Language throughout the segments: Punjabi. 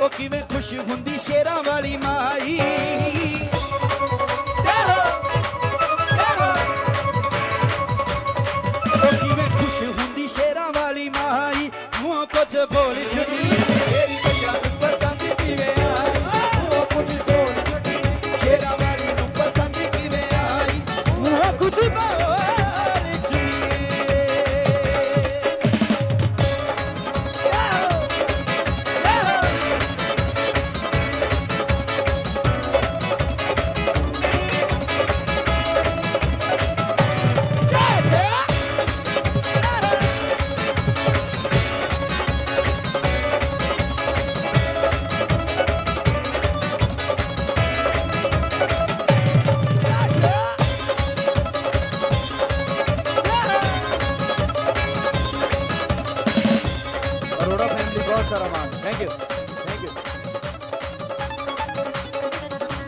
ਉਹ ਕਿਵੇਂ ਖੁਸ਼ ਹੁੰਦੀ ਸ਼ੇਰਾਂ ਵਾਲੀ ਮਾਈ? ਉਹ ਕਿਵੇਂ ਖੁਸ਼ ਹੁੰਦੀ ਸ਼ੇਰਾਂ ਵਾਲੀ ਮਾਈ? ਮੂੰਹ ਕੁਝ ਬੋਲ ਛੁੱਟੀ ਮੇਰੀ ਬੱਚਾ ਨੂੰ ਪਸੰਦ ਕਿਵੇਂ ਆਈ? ਉਹ ਕੁਝ ਤੋੜ ਛੱਡੀ ਸ਼ੇਰਾਂ ਵਾਲੀ ਨੂੰ ਪਸੰਦ ਕਿਵੇਂ ਆਈ? ਮੂੰਹ ਕੁਝ ਫੈਮਿਲੀ ਬਹੁਤ ਸਾਰਾ ਮਾਨ ਥੈਂਕ ਯੂ ਥੈਂਕ ਯੂ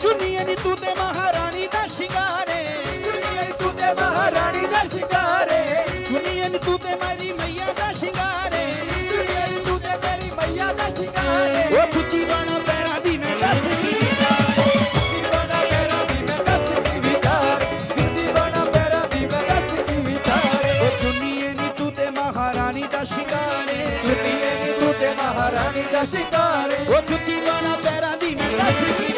ਚੁੰਨੀਏ ਨੀ ਤੂੰ ਤੇ ਮਹਾਰਾਣੀ ਦਾ ਸ਼ਿੰਗਾਰੇ ਚੁੰਨੀਏ ਤੂੰ ਤੇ ਮਹਾਰਾਣੀ ਦਾ ਸ਼ਿਕਾਰੇ ਚੁੰਨੀਏ ਨੀ ਤੂੰ ਤੇ ਮੇਰੀ ਮਈਆ ਦਾ ਸ਼ਿੰਗਾਰੇ ਚੁੰਨੀਏ ਤੂੰ ਤੇ ਮੇਰੀ ਮਈਆ ਦਾ ਸ਼ਿਕਾਰੇ ਉਹ ਫੁੱਟੀ ਬਾਣਾ ਪੈਰਾਂ ਦੀ ਮੈਂ ਦੱਸ ਕੀ ਵਿਚਾਰ ਦੀਵਾਨਾ ਪੈਰਾਂ ਦੀ ਮੈਂ ਦੱਸ ਕੀ ਵਿਚਾਰ ਦੀਵਾਨਾ ਪੈਰਾਂ ਦੀ ਮੈਂ ਦੱਸ ਕੀ ਵਿਚਾਰ ਉਹ ਚੁੰਨੀਏ ਨੀ ਤੂੰ ਤੇ ਮਹਾਰਾਣੀ ਦਾ ਸ਼ਿੰਗਾਰੇ ਦਾ ਸ਼ਿਕਾਰੇ ਉਹ ਫੁੱਟੀ ਬਾਣਾ ਪੈਰਾਂ ਦੀ ਮੈਂ ਦੱਸ ਕੀ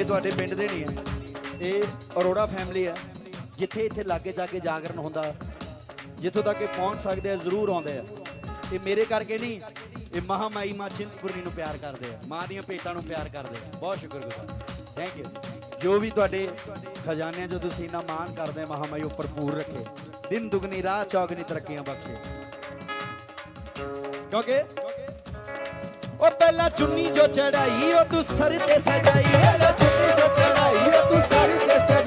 ਇਹ ਤੁਹਾਡੇ ਪਿੰਡ ਦੇ ਨਹੀਂ ਹੈ। ਇਹ ਅਰੋੜਾ ਫੈਮਿਲੀ ਹੈ। ਜਿੱਥੇ ਇੱਥੇ ਲਾਗੇ ਜਾ ਕੇ ਜਾਗਰਣ ਹੁੰਦਾ। ਜਿੱਥੋਂ ਤੱਕ ਇਹ ਪਹੁੰਚ ਸਕਦੇ ਆ, ਜ਼ਰੂਰ ਆਉਂਦੇ ਆ। ਇਹ ਮੇਰੇ ਕਰਕੇ ਨਹੀਂ, ਇਹ ਮਹਾਮਾਈ ਮਾਂ ਚਿੰਤਪੁਰਨੀ ਨੂੰ ਪਿਆਰ ਕਰਦੇ ਆ। ਮਾਂ ਦੀਆਂ ਭੇਟਾਂ ਨੂੰ ਪਿਆਰ ਕਰਦੇ ਆ। ਬਹੁਤ ਸ਼ੁਕਰਗੁਜ਼ਾਰ। ਥੈਂਕ ਯੂ ਜੋ ਵੀ ਤੁਹਾਡੇ ਖਜਾਨੇ ਜੋ ਤੁਸੀਂ ਇੰਨਾ ਮਾਣ ਕਰਦੇ ਆ ਮਹਾਮਾਈ ਉਹ ਭਰਪੂਰ ਰੱਖੇ। ਦਿਨ ਦੁਗਣੀ ਰਾਤ ਚੌਗਣੀ ਤਰੱਕੀਆਂ ਬਖਸ਼ੇ। ਕਿਉਂਕਿ ਉਹ ਪਹਿਲਾਂ ਚੁੰਨੀ ਜੋ ਚੜਾਈ, ਉਹ ਤੂੰ ਸਰ ਤੇ ਸਜਾਈ। ਪਹਿਲਾਂ ਚੁੰਨੀ ਜੋ ਚੜਾਈ, ਉਹ ਤੂੰ ਸਾਰੀ ਤੇ ਸਜਾਈ।